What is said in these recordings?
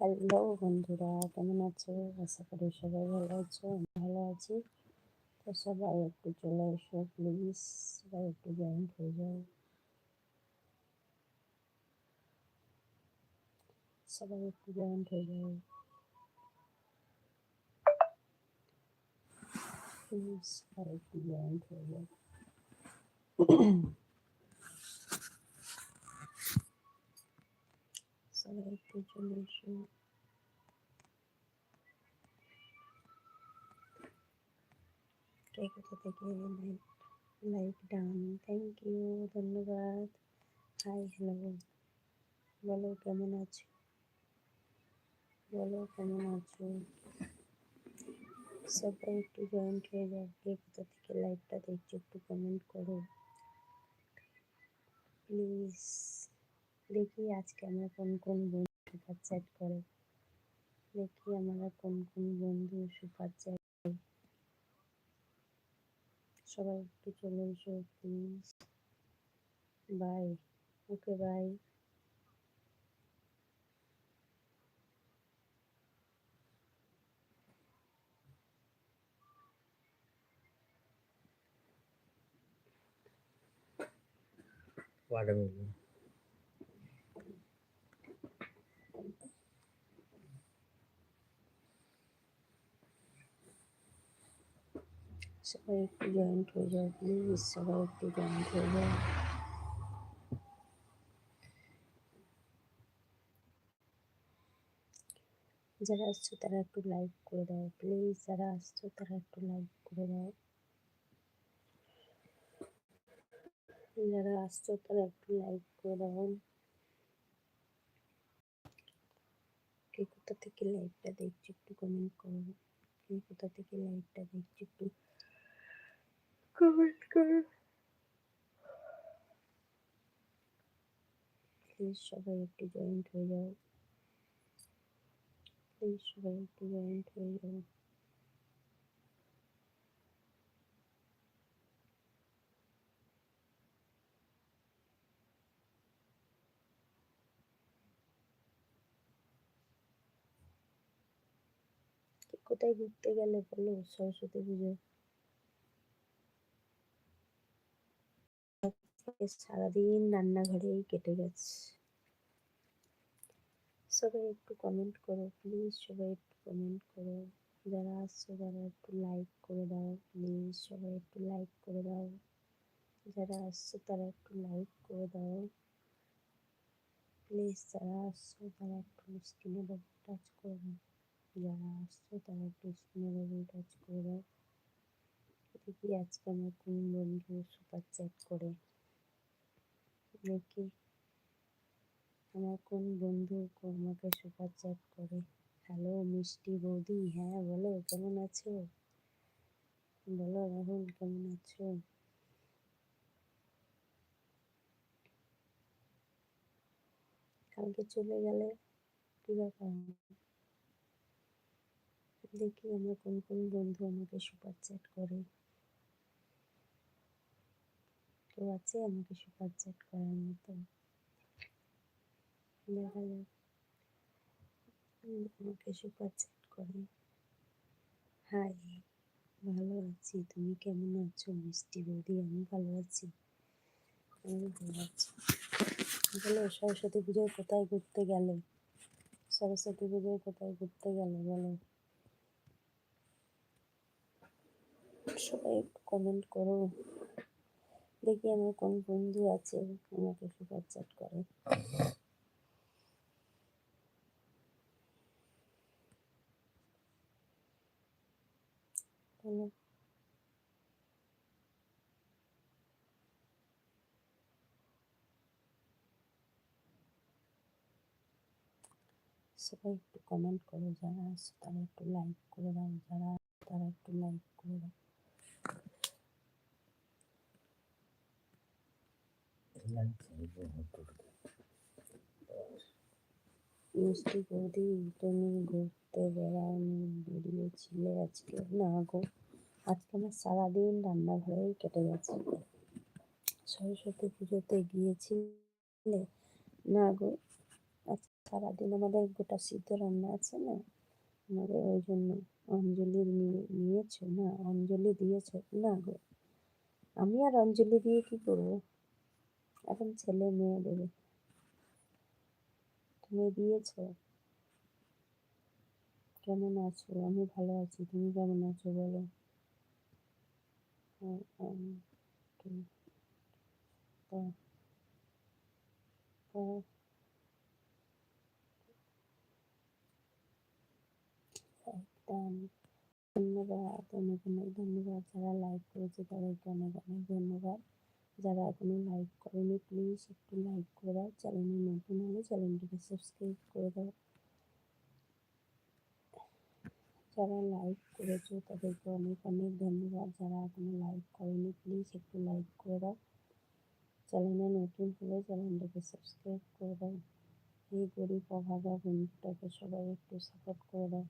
Hello বন্ধুরা, কেমন আছো? আশা করি সবাই ভালো আছো, আমি ভালো আছি। তো সবাই একটু চলে এসো প্লিজ সবাই একটু জয়েন্ট হয়ে যাও। সবাই একটু জয়েন্ট হয়ে যাও। প্লিজ সবাই একটু জয়েন্ট হয়ে যাও। সবাই একটু চলে এসো কে কোথা থেকে like like done thank you ধন্যবাদ হাই হ্যালো বলো কেমন আছো বলো কেমন আছো সবাই একটু জয়েন্ট হয়ে যাও কে কোথা থেকে লাইভটা দেখছ একটু কমেন্ট করো প্লিজ দেখি আজকে আমরা কোন কোন বন্ধু সুপার চ্যাট করে। দেখি আমরা কোন কোন বন্ধু সুপার চ্যাট করে। সবাই একটু চলে এসো please bye okay bye watermelon সবাই একটু জয়েন্ট হয়ে যাও প্লিজ সবাই একটু জয়েন্ট হয়ে যাও যারা আসছো তারা একটু লাইক করে দাও প্লিজ যারা আসছো তারা একটু লাইক করে দাও যারা আসছো তারা একটু লাইক করে দাও কে কোথা থেকে লাইভটা দেখছ একটু কমেন্ট করো কে কোথা থেকে লাইভটা দেখছ একটু কমেন্ট করো প্লিজ সবাই একটু জয়েন্ট হয়ে যাও প্লিজ সবাই একটু জয়েন্ট কোথায় ঘুরতে গেলে বলো? সরস্বতী পুজো। সারাদিন রান্নাঘরেই কেটে গেছে সবাই একটু কমেন্ট করো প্লিজ সবাই একটু কমেন্ট করো। যারা আসছো যারা একটু লাইক করে দাও প্লিজ সবাই একটু লাইক করে দাও। যারা আসছো তারা একটু লাইক করে দাও। প্লিজ যারা আসছো তারা একটু স্ক্রিনে ডাবল টাচ করে। দাও যারা আসছো তারা একটু স্ক্রিনে ডাবল টাচ করে। দাও দেখি আজকে আমার কোন বন্ধু সুপার চ্যাট করে? দেখি আমার কোন বন্ধু আমাকে সুপার চ্যাট করে? হ্যালো, মিষ্টি বৌদি হ্যাঁ বলো, কেমন আছো? বলো, রাহুল, কেমন আছো? কালকে চলে গেলে কি ব্যাপার? দেখি আমার কোন কোন বন্ধু আমাকে সুপার চ্যাট করে। কেউ আছে? আমাকে সুপার চ্যাট করার মতো দেখা যাক। আমাকে সুপার চ্যাট করে। হাই, ভালো আছি। তুমি কেমন আছো? মিষ্টি বৌদি, আমি ভালো আছি। আমি ভালো আছি। বলো, সরস্বতী পুজোয় কোথায় ঘুরতে গেলে? সরস্বতী পুজোয় কোথায় ঘুরতে গেলে, বলো? সবাই কমেন্ট করো। দেখি আমার কোন বন্ধু আছে, আমাকে সুপার চ্যাট করে। সবাই একটু কমেন্ট করে যারা তারা একটু লাইক করে দাও, যারা তারা একটু লাইক করে দাও। মিষ্টি বৌদি, তুমি ঘুরতে বেড়াওনি বেরিয়েছিলে আজকে? না গো, আজকে আমার সারাদিন রান্নাঘরেই কেটে গেছে। সরস্বতী পুজোতে গিয়েছিলে? না গো সারাদিন আমাদের গোটা সিদ্ধ রান্না আছে না? আমাদের ওই জন্য অঞ্জলি নিয়ে, নিয়েছো না? অঞ্জলি দিয়েছ? না গো, আমি আর অঞ্জলি দিয়ে কি করব? এখন ছেলে মেয়ে দেবে। তুমি দিয়েছ? কেমন আছো? আমি ভালো আছি। তুমি কেমন আছো বলো? হ্যাঁ, ধন্যবাদ অনেক অনেক ধন্যবাদ। যারা লাইক করেছে তাদেরকে অনেক অনেক ধন্যবাদ। যারা এখনও লাইক করেনি প্লিজ একটু লাইক করে দাও। চ্যানেলে নতুন হলে চ্যানেলটিকে সাবস্ক্রাইব করে দাও। যারা লাইক করেছ, তাদেরকে অনেক অনেক ধন্যবাদ। যারা এখনও লাইক করেনি প্লিজ একটু লাইক করে দাও। চ্যানেলে নতুন হলে চ্যানেলটাকে সাবস্ক্রাইব করে দাও। এই গরিব অভাগা বন্ধুটাকে সবাই একটু সাপোর্ট করে দাও।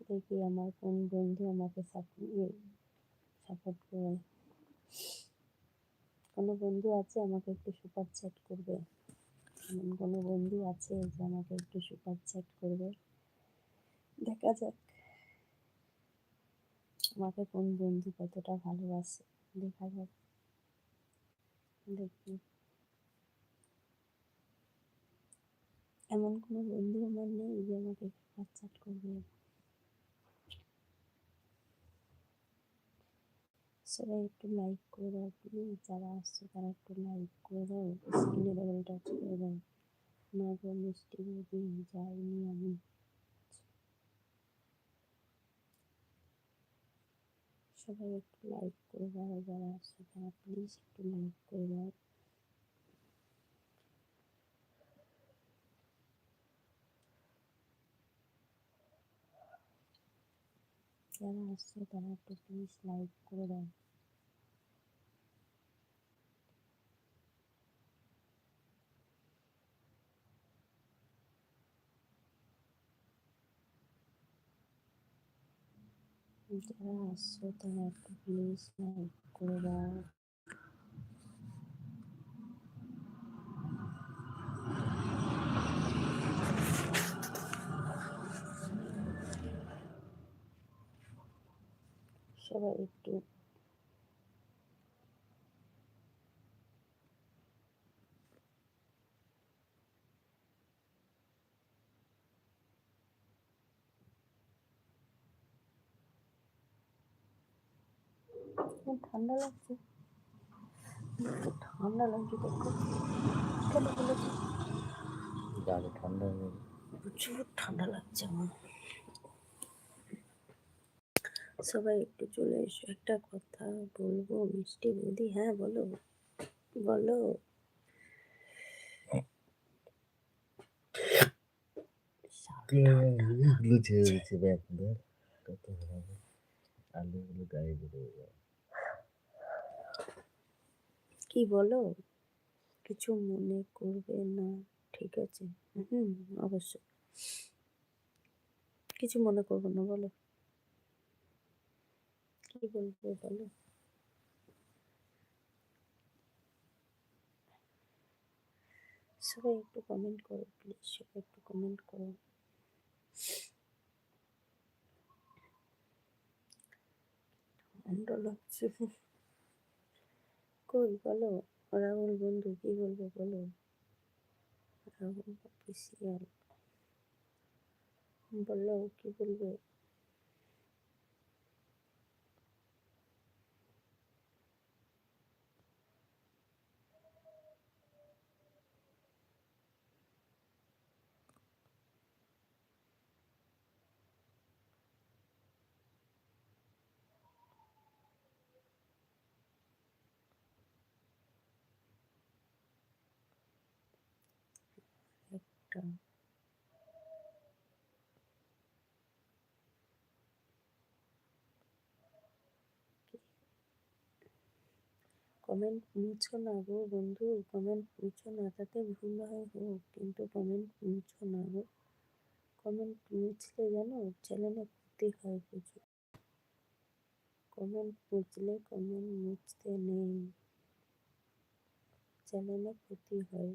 দেখি আমার কোন বন্ধু আমাকে সাপোর্ট করে। কোনো বন্ধু আছে আমাকে একটু সুপার চ্যাট করবে? এমন কোনো বন্ধু আছে যে আমাকে একটু সুপার চ্যাট করবে? দেখা যাক। আমাকে কোন বন্ধু কতটা ভালোবাসে? দেখা যাক। দেখি। এমন কোনো বন্ধু আমার নেই যে আমাকে সুপার চ্যাট করবে? সবাই একটু লাইক করে দাও প্লিজ যারা আসছে, তারা একটু লাইক করে দাও। স্ক্রিনে ডবল টাচ করে দাও। না গো, মিষ্টি বৌদি যাইনি আমি। সবাই একটু লাইক করে দাও, যারা আসছে, তারা প্লিজ একটু লাইক করে দাও। যারা আসছে, তারা একটু প্লিজ লাইক করে দাও। যারা আসছো তারা একটু প্লিজ লাইক করে দাও সবাই একটু ঠান্ডা লাগছে। ঠান্ডা লাগছে দেখো। কেন বলেছি গায়ে ঠান্ডা নেই প্রচুর ঠান্ডা লাগছে আমার। সবাই একটু চলে এসো। একটা কথা বলব মিষ্টি বৌদি হ্যাঁ বলো। বলো। লুচে হয়েছে ব্যাগদের কত আলুগুলো গায়ে বেড়ে যায়। কি বলো? কিছু মনে করবে না, ঠিক আছে? হুম, অবশ্যই। কিছু মনে করব না, বলো। কি বলব, বলো? সবাই একটু কমেন্ট করো প্লিজ সবাই একটু কমেন্ট করো। ঠান্ডা লাগছে। কই? বলো। রাহুল বন্ধু কি বলব বলো? রাহুল অফিসিয়াল বলো কি বলবে? একটা কমেন্ট মুছো না গো বন্ধু কমেন্ট মুছো না তাতে ভুল হয় হোক কিন্তু কমেন্ট মুছো না গো কমেন্ট মুছলে জানো চ্যানেলে ক্ষতি হয় প্রচুর কমেন্ট মুছলে কমেন্ট মুছতে নেই চ্যানেলে ক্ষতি হয়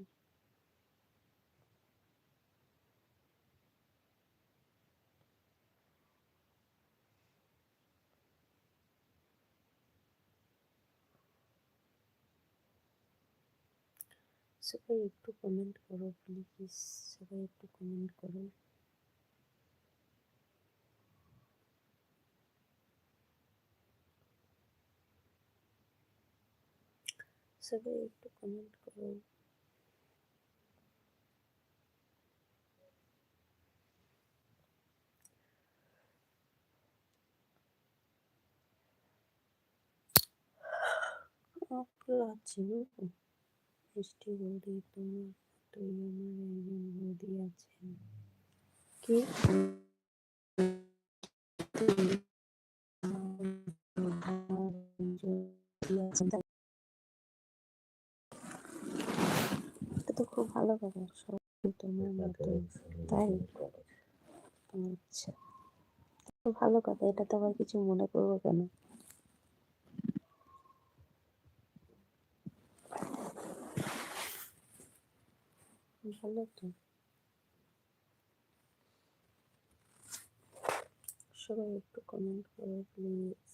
সবাই একটু কমেন্ট করো প্লিজ সবাই একটু কমেন্ট করো সবাই একটু কমেন্ট করো লাগছে গো মিষ্টি বৌদি তোমার তুই আমার একজন বৌদি আছেন। কি? তো খুব ভালো কথা সবাই তোমার মতো তাই? আচ্ছা। ভালো কথা এটা তো আবার কিছু মনে করব কেন? ভালো তো সবাই একটু কমেন্ট করো প্লিজ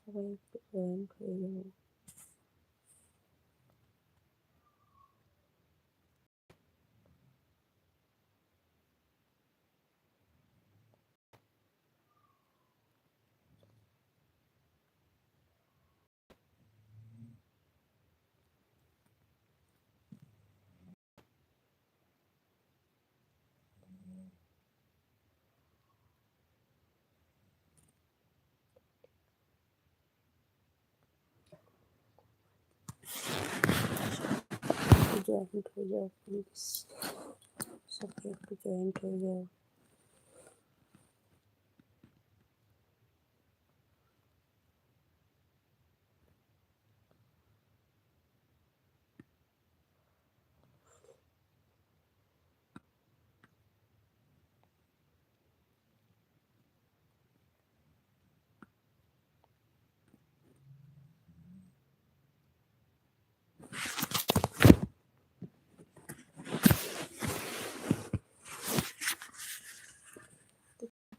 সবাই একটু জয়েন্ট হয়ে যাও জয়েন্ট হয়ে যাও প্লিজ সবাই একটু জয়েন্ট হয়ে যাও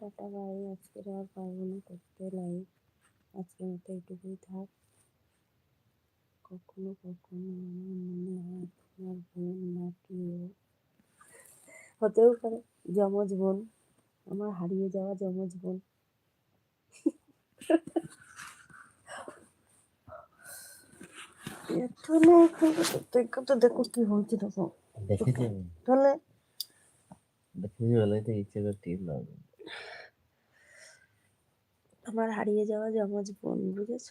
টাটা বাই আজকে আর পারব না করতে লাইভ আজকের মতো এইটুকুই থাক। কখনো কখনো আমার মনে হয় তোমার বোন নাকি ও হতেও পারে যমজ বোন। আমার হারিয়ে যাওয়া যমজ বোন। এখানে দেখো কি হয়েছে দেখো। দেখেছি তাহলে দেখেছি বলে তো ইচ্ছে লাগবে আমার হারিয়ে যাওয়া যমজ বোন বুঝেছ?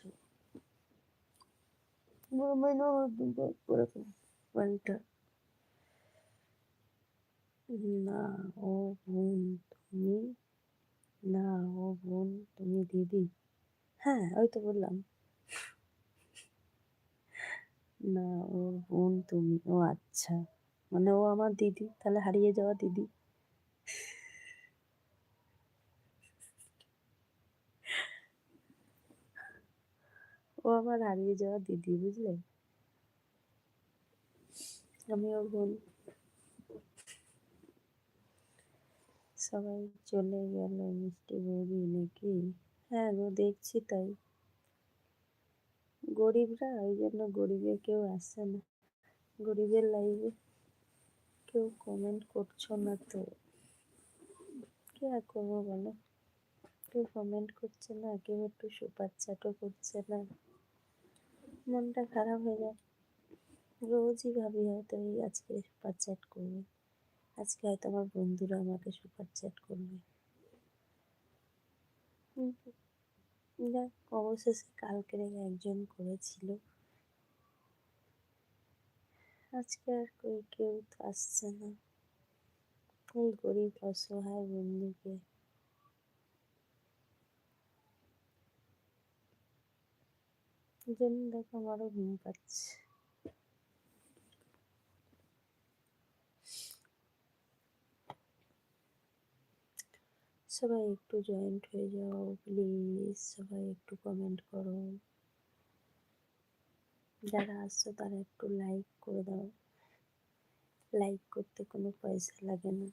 পয়েন্টটা না ও বোন তুমি না ও বোন তুমি দিদি। হ্যাঁ ওই তো বললাম। না ও বোন তুমি ও আচ্ছা। মানে ও আমার দিদি তাহলে হারিয়ে যাওয়া দিদি। ও আমার হারিয়ে যাওয়া দিদি, বুঝলে? আমি ওর বোন। সবাই চলে গেল মিষ্টি বৌদি নাকি? হ্যাঁ গো, দেখছি তাই। গরিবরা, ওই জন্য গরিবের কেউ আসছে না। গরিবের লাইভে কেউ কমেন্ট করছ না তো। কি আর করব বলো? কেউ কমেন্ট করছে না, কেউ একটু সুপার চ্যাটও করছে না। মনটা খারাপ হয়ে যায়। রোজই ভাবি হয়তো এই আজকে সুপার চ্যাট করবে। আজকে হয়তো আমার বন্ধুরা আমাকে সুপার চ্যাট করবে। যাক, অবশেষে কালকের একজন করেছিল। আজকে আর কই, কেউ আসছে না। এই গরিব, অসহায় বন্ধুকে। জন্য দেখো আমারও ঘুম পাচ্ছে। সবাই একটু জয়েন্ট হয়ে যাও প্লিজ সবাই একটু কমেন্ট করো। যারা আসছো তারা একটু লাইক করে দাও। লাইক করতে কোনো পয়সা লাগে না।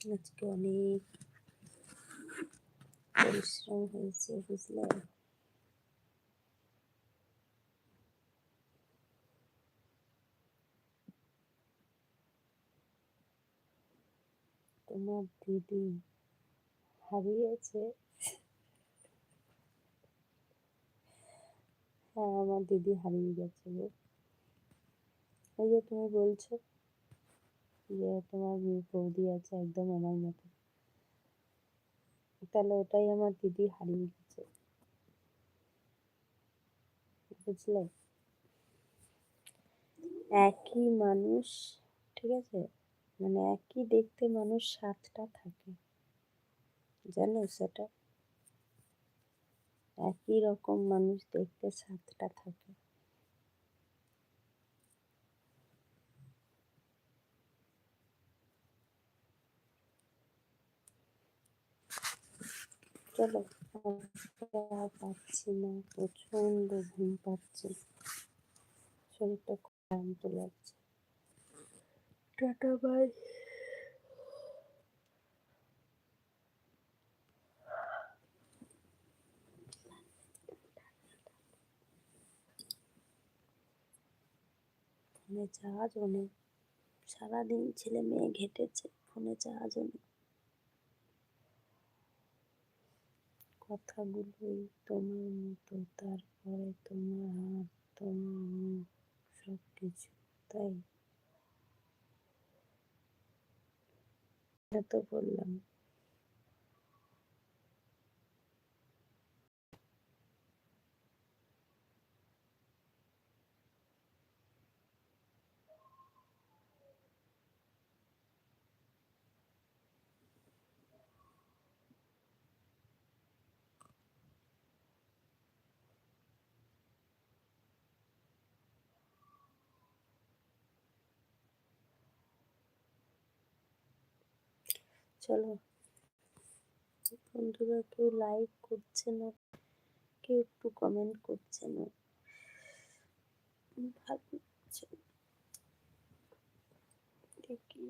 আজকে অনেক পরিশ্রম হয়েছে, বুঝলে? তোমার দিদি হারিয়েছে। হ্যাঁ আমার দিদি হারিয়ে গেছে গো। ওই যে তুমি বলছো যে তোমার বৌদি আছে একদম আমার মতো। তাহলে ওটাই আমার দিদি হারিয়ে গেছে। বুঝলে? একই মানুষ, ঠিক আছে? মানে একই দেখতে মানুষ সাতটা থাকে। জানো সেটা? একই রকম মানুষ দেখতে সাতটা থাকে। চলো পাচ্ছি না প্রচণ্ড ঘুম পাচ্ছে। শরীরটা ক্লান্ত লাগছে। Tata, bye. ফোনে চার্জও নেই সারাদিন ছেলে মেয়ে ঘেটেছে, ফোনে চার্জও নেই কথাগুলোই তোমার মতো তারপরে তোমার হাত তোমার মুখ সব কিছু তাই। এত বললাম। চলো। বন্ধুরা কেউ লাইক করছে না কেউ একটু কমেন্ট করছে না। ভালো দেখি।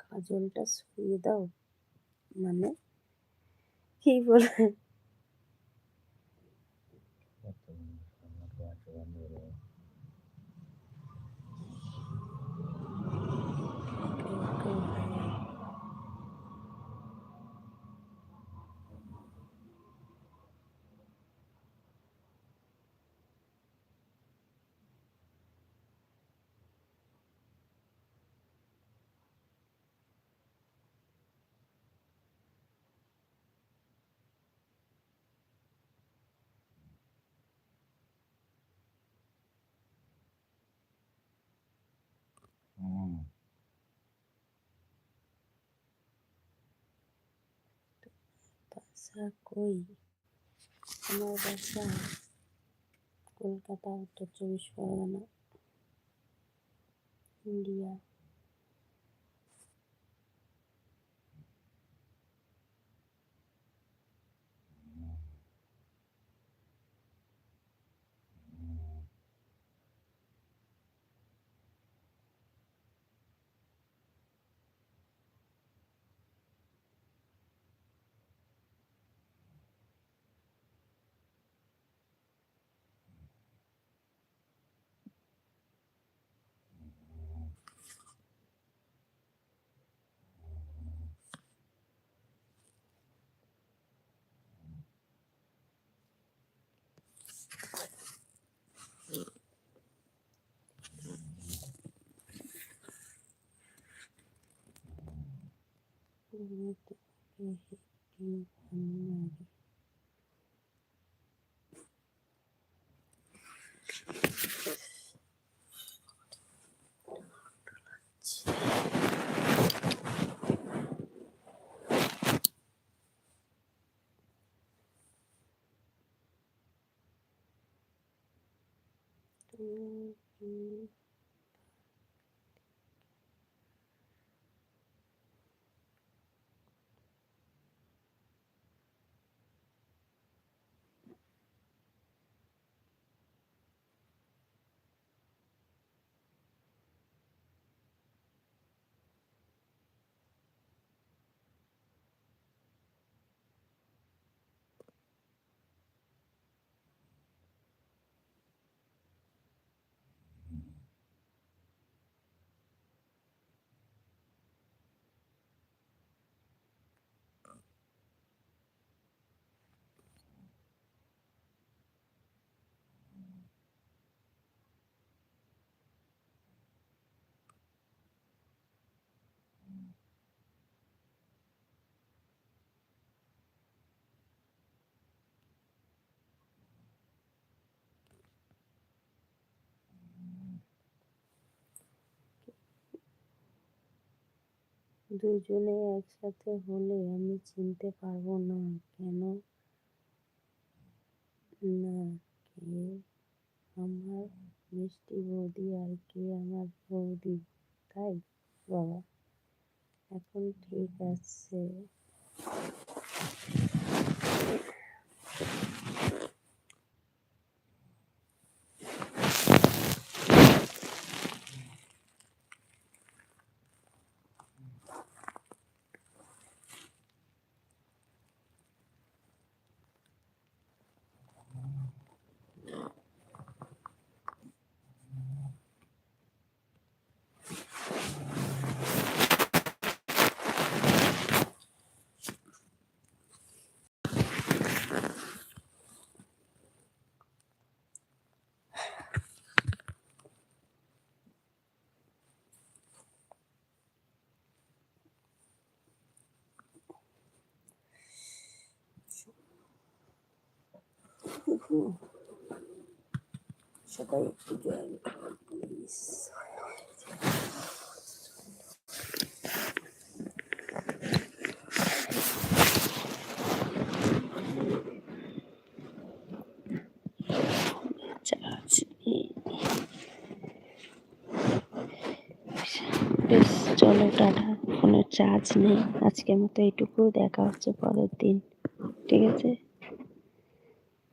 কাজলটা শুয়ে দাও। মানে কি বলে কত আমার পাঁচ বন্ধুরা কেউ কেউ ভালো হুম বাসা কই? আমার বাসা কলকাতা উত্তর চব্বিশ পরগনা ইন্ডিয়া। আমার তোমাকে হেঁটে ভালো লাগে দুজনে একসাথে হলে আমি চিনতে পারব না কেন? না, কে? আমার মিষ্টি বৌদি আর কে আমার বৌদি? তাই, বাবা? এখন ঠিক আছে। সবাই একটু জয়েন করো প্লিজ চলো টাটা কোনো চার্জ নেই আজকের মতো এইটুকু দেখা হচ্ছে পরের দিন ঠিক আছে